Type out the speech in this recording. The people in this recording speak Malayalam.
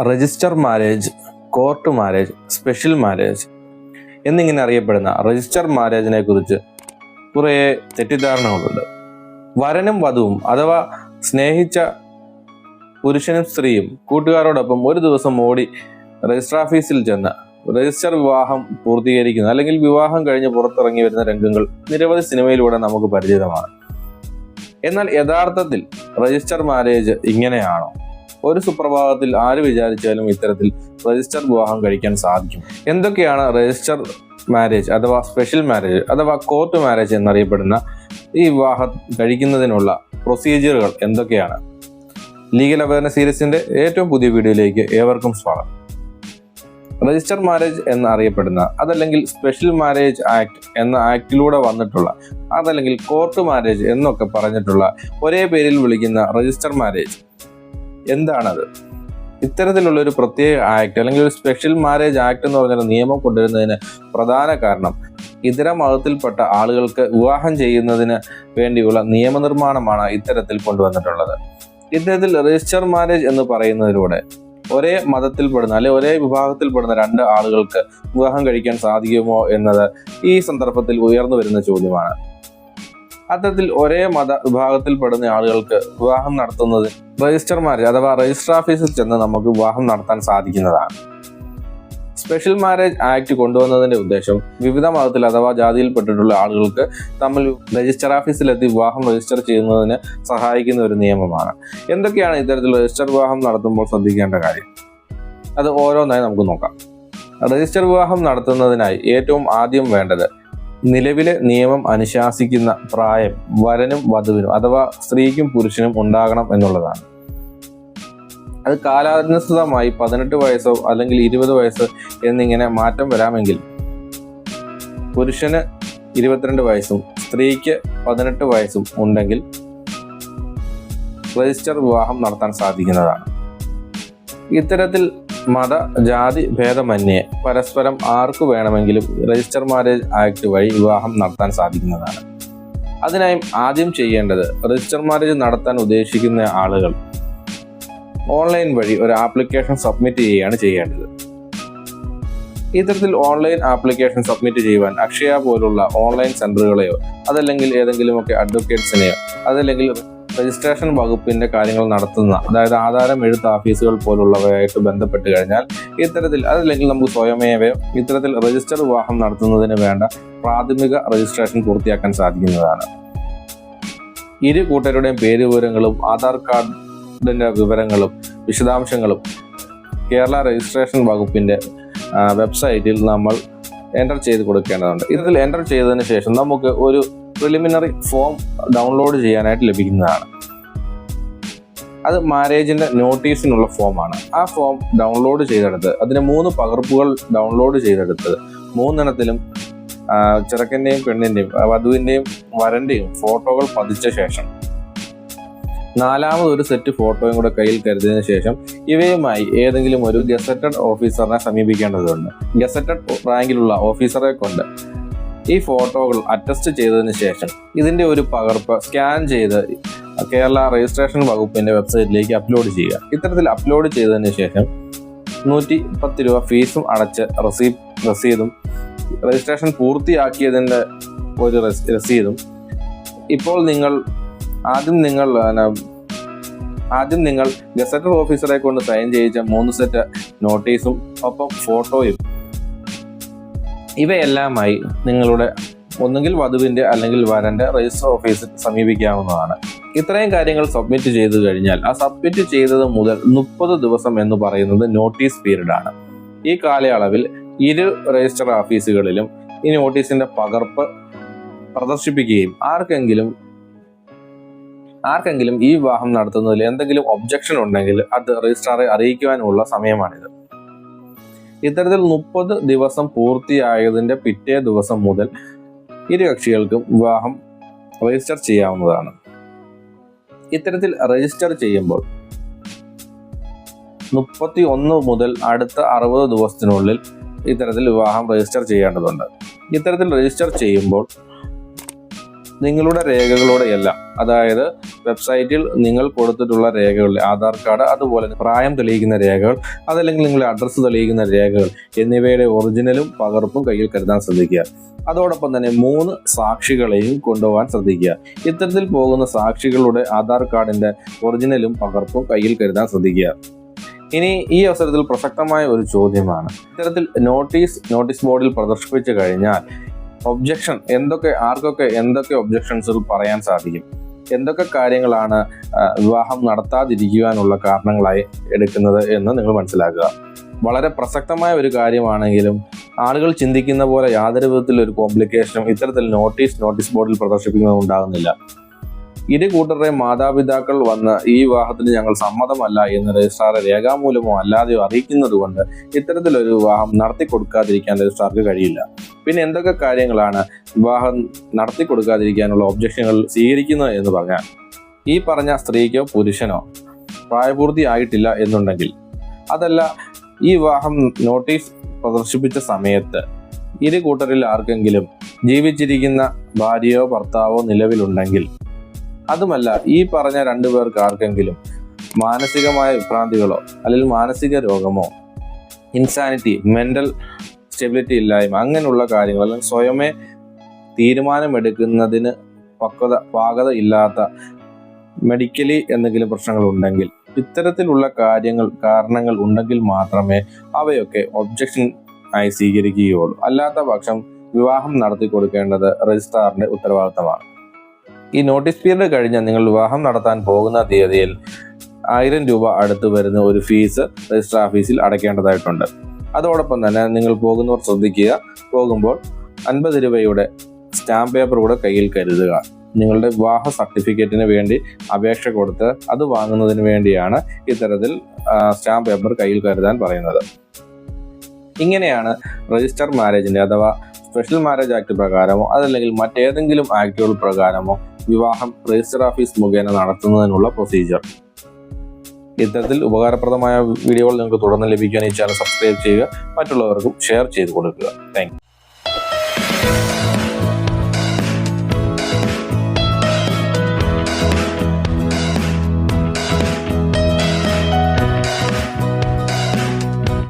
Register marriage court marriage special marriage എന്നിങ്ങനെ അറിയപ്പെടുന്ന രജിസ്റ്റർ മാരേജിനെ കുറിച്ച് കുറേ തെറ്റിദ്ധാരണകളുണ്ട്. വരനും വധുവും അഥവാ സ്നേഹിച്ച പുരുഷനും സ്ത്രീയും കൂട്ടുകാരോടൊപ്പം ഒരു ദിവസം ഓടി രജിസ്റ്റർ ഓഫീസിൽ ചെന്ന് രജിസ്റ്റർ വിവാഹം പൂർത്തീകരിക്കുന്ന. അല്ലെങ്കിൽ വിവാഹം കഴിഞ്ഞ് പുറത്തിറങ്ങി വരുന്ന രംഗങ്ങൾ നിരവധി സിനിമയിലൂടെ നമുക്ക് പരിചിതമാണ്. എന്നാൽ യഥാർത്ഥത്തിൽ രജിസ്റ്റർ മാരേജ് ഇങ്ങനെയാണോ? ഒരു സുപ്രഭാതത്തിൽ ആര് വിചാരിച്ചാലും ഇത്തരത്തിൽ രജിസ്റ്റർ വിവാഹം കഴിക്കാൻ സാധിക്കും. എന്തൊക്കെയാണ് രജിസ്റ്റർ മാരേജ് അഥവാ സ്പെഷ്യൽ മാരേജ് അഥവാ കോർട്ട് മാരേജ് എന്നറിയപ്പെടുന്ന ഈ വിവാഹം കഴിക്കുന്നതിനുള്ള പ്രൊസീജിയറുകൾ എന്തൊക്കെയാണ്? ലീഗൽ അവയർനെസ് സീരീസിന്റെ ഏറ്റവും പുതിയ വീഡിയോയിലേക്ക് ഏവർക്കും സ്വാഗതം. രജിസ്റ്റർ മാരേജ് എന്നറിയപ്പെടുന്ന അതല്ലെങ്കിൽ സ്പെഷ്യൽ മാരേജ് ആക്ട് എന്ന ആക്ടിലൂടെ വന്നിട്ടുള്ള അതല്ലെങ്കിൽ കോർട്ട് മാരേജ് എന്നൊക്കെ പറഞ്ഞിട്ടുള്ള ഒരേ പേരിൽ വിളിക്കുന്ന രജിസ്റ്റർ മാരേജ് എന്താണത്? ഇത്തരത്തിലുള്ള ഒരു പ്രത്യേക ആക്ട് അല്ലെങ്കിൽ ഒരു സ്പെഷ്യൽ മാരേജ് ആക്ട് എന്ന് പറഞ്ഞൊരു നിയമം കൊണ്ടുവരുന്നതിന് പ്രധാന കാരണം ഇതര മതത്തിൽപ്പെട്ട ആളുകൾക്ക് വിവാഹം ചെയ്യുന്നതിന് വേണ്ടിയുള്ള നിയമനിർമ്മാണമാണ് ഇത്തരത്തിൽ കൊണ്ടുവന്നിട്ടുള്ളത്. ഇത്തരത്തിൽ രജിസ്റ്റർ മാരേജ് എന്ന് പറയുന്നതിലൂടെ ഒരേ മതത്തിൽപ്പെടുന്ന അല്ലെ ഒരേ വിഭാഗത്തിൽപ്പെടുന്ന രണ്ട് ആളുകൾക്ക് വിവാഹം കഴിക്കാൻ സാധിക്കുമോ എന്നത് ഈ സന്ദർഭത്തിൽ ഉയർന്നു വരുന്ന ചോദ്യമാണ്. അത്തരത്തിൽ ഒരേ മത വിഭാഗത്തിൽപ്പെടുന്ന ആളുകൾക്ക് വിവാഹം നടത്തുന്നത് രജിസ്റ്റർമാർ അഥവാ രജിസ്റ്റർ ഓഫീസിൽ ചെന്ന് നമുക്ക് വിവാഹം നടത്താൻ സാധിക്കുന്നതാണ്. സ്പെഷ്യൽ മാരേജ് ആക്ട് കൊണ്ടുവന്നതിന്റെ ഉദ്ദേശം വിവിധ മതത്തിൽ അഥവാ ജാതിയിൽപ്പെട്ടിട്ടുള്ള ആളുകൾക്ക് തമ്മിൽ രജിസ്റ്റർ ഓഫീസിലെത്തി വിവാഹം രജിസ്റ്റർ ചെയ്യുന്നതിന് സഹായിക്കുന്ന ഒരു നിയമമാണ്. എന്തൊക്കെയാണ് ഇത്തരത്തിൽ രജിസ്റ്റർ വിവാഹം നടത്തുമ്പോൾ ശ്രദ്ധിക്കേണ്ട കാര്യം? അത് ഓരോന്നായി നമുക്ക് നോക്കാം. രജിസ്റ്റർ വിവാഹം നടത്തുന്നതിനായി ഏറ്റവും ആദ്യം വേണ്ടത് നിലവിലെ നിയമം അനുശാസിക്കുന്ന പ്രായം വരനും വധുവിനും അഥവാ സ്ത്രീക്കും പുരുഷനും ഉണ്ടാകണം എന്നുള്ളതാണ്. അത് കാലാനുസൃതമായി പതിനെട്ട് വയസ്സോ അല്ലെങ്കിൽ ഇരുപത് വയസ്സ് എന്നിങ്ങനെ മാറ്റം വരാമെങ്കിൽ പുരുഷന് ഇരുപത്തിരണ്ട് വയസ്സും സ്ത്രീക്ക് പതിനെട്ട് വയസ്സും ഉണ്ടെങ്കിൽ രജിസ്റ്റർ വിവാഹം നടത്താൻ സാധിക്കുന്നതാണ്. ഇത്തരത്തിൽ മത ജാതി ഭേദമന്യേ പരസ്പരം ആർക്കു വേണമെങ്കിലും രജിസ്റ്റർ മാരേജ് ആക്ട് വഴി വിവാഹം നടത്താൻ സാധിക്കുന്നതാണ്. അതിനായി ആദ്യം ചെയ്യേണ്ടത് രജിസ്റ്റർ മാരേജ് നടത്താൻ ഉദ്ദേശിക്കുന്ന ആളുകൾ ഓൺലൈൻ വഴി ഒരു ആപ്ലിക്കേഷൻ സബ്മിറ്റ് ചെയ്യുകയാണ് ചെയ്യേണ്ടത്. ഇത്തരത്തിൽ ഓൺലൈൻ ആപ്ലിക്കേഷൻ സബ്മിറ്റ് ചെയ്യുവാൻ അക്ഷയ പോലുള്ള ഓൺലൈൻ സെന്ററുകളെയോ അതല്ലെങ്കിൽ ഏതെങ്കിലുമൊക്കെ അഡ്വക്കേറ്റ്സിനെയോ അതല്ലെങ്കിൽ രജിസ്ട്രേഷൻ വകുപ്പിന്റെ കാര്യങ്ങൾ നടത്തുന്ന അതായത് ആധാരം എഴുത്ത് ഓഫീസുകൾ പോലുള്ളവയായിട്ട് ബന്ധപ്പെട്ട് കഴിഞ്ഞാൽ ഇത്തരത്തിൽ അതല്ലെങ്കിൽ നമുക്ക് സ്വയമേവയോ ഇത്തരത്തിൽ രജിസ്റ്റർ വിവാഹം നടത്തുന്നതിന് വേണ്ട പ്രാഥമിക രജിസ്ട്രേഷൻ പൂർത്തിയാക്കാൻ സാധിക്കുന്നതാണ്. ഇരു കൂട്ടരുടെയും പേര് വിവരങ്ങളും ആധാർ കാർഡിന്റെ വിവരങ്ങളും വിശദാംശങ്ങളും കേരള രജിസ്ട്രേഷൻ വകുപ്പിന്റെ വെബ്സൈറ്റിൽ നമ്മൾ എന്റർ ചെയ്ത് കൊടുക്കേണ്ടതുണ്ട്. ഇതിൽ എന്റർ ചെയ്തതിന് ശേഷം നമുക്ക് ഒരു പ്രിലിമിനറി ഫോം ഡൗൺലോഡ് ചെയ്യാനായിട്ട് ലഭിക്കുന്നതാണ്. അത് മാരേജിന്റെ നോട്ടീസിനുള്ള ഫോമാണ് ആ ഫോം ഡൗൺലോഡ് ചെയ്തെടുത്ത് അതിന് മൂന്ന് പകർപ്പുകൾ ഡൗൺലോഡ് ചെയ്തെടുത്ത് മൂന്നെണ്ണത്തിലും ചെറുക്കന്റെയും പെണ്ണിന്റെയും വധുവിന്റെയും വരന്റെയും ഫോട്ടോകൾ പതിച്ച ശേഷം നാലാമത് ഒരു സെറ്റ് ഫോട്ടോയും കൂടെ കയ്യിൽ കരുതിയതിനു ശേഷം ഇവയുമായി ഏതെങ്കിലും ഒരു ഗസറ്റഡ് ഓഫീസറിനെ സമീപിക്കേണ്ടതുണ്ട്. ഗസറ്റഡ് റാങ്കിലുള്ള ഓഫീസറെ കൊണ്ട് ഈ ഫോട്ടോകൾ അറ്റസ്റ്റ് ചെയ്തതിന് ശേഷം ഇതിന്റെ ഒരു പകർപ്പ് സ്കാൻ ചെയ്ത് കേരള രജിസ്ട്രേഷൻ വകുപ്പിന്റെ വെബ്സൈറ്റിലേക്ക് അപ്ലോഡ് ചെയ്യുക. ഇത്തരത്തിൽ അപ്ലോഡ് ചെയ്തതിന് ശേഷം നൂറ്റി പത്ത് രൂപ ഫീസും അടച്ച് റസീപ് റസീതും രജിസ്ട്രേഷൻ പൂർത്തിയാക്കിയതിന്റെ ഒരു റസ്- രസീതും ഇപ്പോൾ നിങ്ങൾ ആദ്യം നിങ്ങൾ ആദ്യം നിങ്ങൾ ഗസറ്റർ ഓഫീസറെ കൊണ്ട് സൈൻ ചെയ്യിച്ച മൂന്ന് സെറ്റ് നോട്ടീസും ഒപ്പം ഫോട്ടോയും ഇവയെല്ലാമായി നിങ്ങളുടെ ഒന്നുകിൽ വധുവിന്റെ അല്ലെങ്കിൽ വരന്റെ രജിസ്റ്റർ ഓഫീസിൽ സമീപിക്കാവുന്നതാണ്. ഇത്രയും കാര്യങ്ങൾ സബ്മിറ്റ് ചെയ്തു കഴിഞ്ഞാൽ ആ സബ്മിറ്റ് ചെയ്തത് മുതൽ മുപ്പത് ദിവസം എന്ന് പറയുന്നത് നോട്ടീസ് പീരീഡ് ആണ്. ഈ കാലയളവിൽ ഇരു രജിസ്റ്റർ ഓഫീസുകളിലും ഈ നോട്ടീസിന്റെ പകർപ്പ് പ്രദർശിപ്പിക്കുകയും ആർക്കെങ്കിലും ആർക്കെങ്കിലും ഈ വിവാഹം നടത്തുന്നതിൽ എന്തെങ്കിലും ഒബ്ജക്ഷൻ ഉണ്ടെങ്കിൽ അത് രജിസ്ട്രാറെ അറിയിക്കുവാനുള്ള സമയമാണിത്. ഇത്തരത്തിൽ മുപ്പത് ദിവസം പൂർത്തിയായതിന്റെ പിറ്റേ ദിവസം മുതൽ ഇരു കക്ഷികൾക്കും വിവാഹം രജിസ്റ്റർ ചെയ്യാവുന്നതാണ്. ഇത്തരത്തിൽ രജിസ്റ്റർ ചെയ്യുമ്പോൾ മുപ്പത്തി ഒന്ന് മുതൽ അടുത്ത അറുപത് ദിവസത്തിനുള്ളിൽ ഇത്തരത്തിൽ വിവാഹം രജിസ്റ്റർ ചെയ്യേണ്ടതുണ്ട്. ഇത്തരത്തിൽ രജിസ്റ്റർ ചെയ്യുമ്പോൾ നിങ്ങളുടെ രേഖകളോടെയെല്ലാം. അതായത് വെബ്സൈറ്റിൽ നിങ്ങൾ കൊടുത്തിട്ടുള്ള രേഖകൾ ആധാർ കാർഡ് അതുപോലെ പ്രായം തെളിയിക്കുന്ന രേഖകൾ അതല്ലെങ്കിൽ നിങ്ങളുടെ അഡ്രസ്സ് തെളിയിക്കുന്ന രേഖകൾ എന്നിവയുടെ ഒറിജിനലും പകർപ്പും കയ്യിൽ കരുതാൻ ശ്രദ്ധിക്കുക. അതോടൊപ്പം തന്നെ മൂന്ന് സാക്ഷികളെയും കൊണ്ടുപോകാൻ ശ്രദ്ധിക്കുക. ഇത്തരത്തിൽ പോകുന്ന സാക്ഷികളുടെ ആധാർ കാർഡിന്റെ ഒറിജിനലും പകർപ്പും കയ്യിൽ കരുതാൻ ശ്രദ്ധിക്കുക. ഇനി ഈ അവസരത്തിൽ പ്രസക്തമായ ഒരു ചോദ്യമാണ്. ഇത്തരത്തിൽ നോട്ടീസ് നോട്ടീസ് ബോർഡിൽ പ്രദർശിപ്പിച്ചു കഴിഞ്ഞാൽ ഒബ്ജക്ഷൻ എന്തൊക്കെ ആർക്കൊക്കെ എന്തൊക്കെ ഒബ്ജക്ഷൻസുകൾ പറയാൻ സാധിക്കും? എന്തൊക്കെ കാര്യങ്ങളാണ് വിവാഹം നടത്താതിരിക്കുവാനുള്ള കാരണങ്ങളായി എടുക്കുന്നത് എന്ന് നിങ്ങൾ മനസ്സിലാക്കുക. വളരെ പ്രസക്തമായ ഒരു കാര്യമാണെങ്കിലും ആളുകൾ ചിന്തിക്കുന്ന പോലെ യാതൊരു വിധത്തിലൊരു കോംപ്ലിക്കേഷനും ഇത്തരത്തിൽ നോട്ടീസ് നോട്ടീസ് ബോർഡിൽ പ്രദർശിപ്പിക്കുന്നത് ഉണ്ടാകുന്നില്ല. ഇരു കൂട്ടരുടെ മാതാപിതാക്കൾ വന്ന് ഈ വിവാഹത്തിന് ഞങ്ങൾ സമ്മതമല്ല എന്ന് രജിസ്ട്രാറെ രേഖാമൂലമോ അല്ലാതെയോ അറിയിക്കുന്നത് കൊണ്ട് ഇത്തരത്തിലൊരു വിവാഹം നടത്തി കൊടുക്കാതിരിക്കാൻ രജിസ്ട്രാർക്ക് കഴിയില്ല. പിന്നെ എന്തൊക്കെ കാര്യങ്ങളാണ് വിവാഹം നടത്തി കൊടുക്കാതിരിക്കാനുള്ള ഒബ്ജക്ഷനുകൾ സ്വീകരിക്കുന്നത് എന്ന് പറഞ്ഞാൽ ഈ പറഞ്ഞ സ്ത്രീക്കോ പുരുഷനോ പ്രായപൂർത്തിയായിട്ടില്ല എന്നുണ്ടെങ്കിൽ അതല്ല ഈ വിവാഹം നോട്ടീസ് പ്രദർശിപ്പിച്ച സമയത്ത് ഇരു കൂട്ടരിൽ ആർക്കെങ്കിലും ജീവിച്ചിരിക്കുന്ന ഭാര്യയോ ഭർത്താവോ നിലവിലുണ്ടെങ്കിൽ അതുമല്ല ഈ പറഞ്ഞ രണ്ടു പേർക്ക് ആർക്കെങ്കിലും മാനസികമായ വിഭ്രാന്തികളോ അല്ലെങ്കിൽ മാനസിക രോഗമോ ഇൻസാനിറ്റി മെന്റൽ സ്റ്റെബിലിറ്റി ഇല്ലായ്മ അങ്ങനെയുള്ള കാര്യങ്ങൾ അല്ലെങ്കിൽ സ്വയമേ തീരുമാനമെടുക്കുന്നതിന് പക്വത പാകത ഇല്ലാത്ത മെഡിക്കലി എന്തെങ്കിലും പ്രശ്നങ്ങൾ ഉണ്ടെങ്കിൽ ഇത്തരത്തിലുള്ള കാര്യങ്ങൾ കാരണങ്ങൾ ഉണ്ടെങ്കിൽ മാത്രമേ അവയൊക്കെ ഒബ്ജക്ഷൻ ആയി സ്വീകരിക്കുകയുള്ളൂ. അല്ലാത്ത പക്ഷം വിവാഹം നടത്തി കൊടുക്കേണ്ടത് രജിസ്ട്രാറിന്റെ ഉത്തരവാദിത്തമാണ്. ഈ നോട്ടീസ് പീരീഡ് കഴിഞ്ഞ് നിങ്ങൾ വിവാഹം നടത്താൻ പോകുന്ന തീയതിയിൽ ആയിരം രൂപ അടുത്ത് വരുന്ന ഒരു ഫീസ് രജിസ്റ്റർ ഓഫീസിൽ അടയ്ക്കേണ്ടതായിട്ടുണ്ട്. അതോടൊപ്പം തന്നെ നിങ്ങൾ പോകുന്നവർ ശ്രദ്ധിക്കുക പോകുമ്പോൾ അൻപത് രൂപയുടെ സ്റ്റാമ്പ് പേപ്പർ കൂടെ കയ്യിൽ കരുതുക. നിങ്ങളുടെ വിവാഹ സർട്ടിഫിക്കറ്റിന് വേണ്ടി അപേക്ഷ കൊടുത്ത് അത് വാങ്ങുന്നതിന് വേണ്ടിയാണ് ഇത്തരത്തിൽ സ്റ്റാമ്പ് പേപ്പർ കയ്യിൽ കരുതാൻ പറയുന്നത്. ഇങ്ങനെയാണ് രജിസ്റ്റർ മാരേജിന്റെ അഥവാ സ്പെഷ്യൽ മാരേജ് ആക്ട് പ്രകാരമോ അതല്ലെങ്കിൽ മറ്റേതെങ്കിലും ആക്ടുകൾ പ്രകാരമോ വിവാഹം രജിസ്റ്റർ ഓഫീസ് മുഖേന നടത്തുന്നതിനുള്ള പ്രൊസീജിയർ ഇത്തരത്തിൽ ഉപകാരപ്രദമായ വീഡിയോകൾ നിങ്ങൾക്ക് തുടർന്ന് ലഭിക്കാൻ ഈ ചാനൽ സബ്സ്ക്രൈബ് ചെയ്യുക. മറ്റുള്ളവർക്കും ഷെയർ ചെയ്ത് കൊടുക്കുക താങ്ക്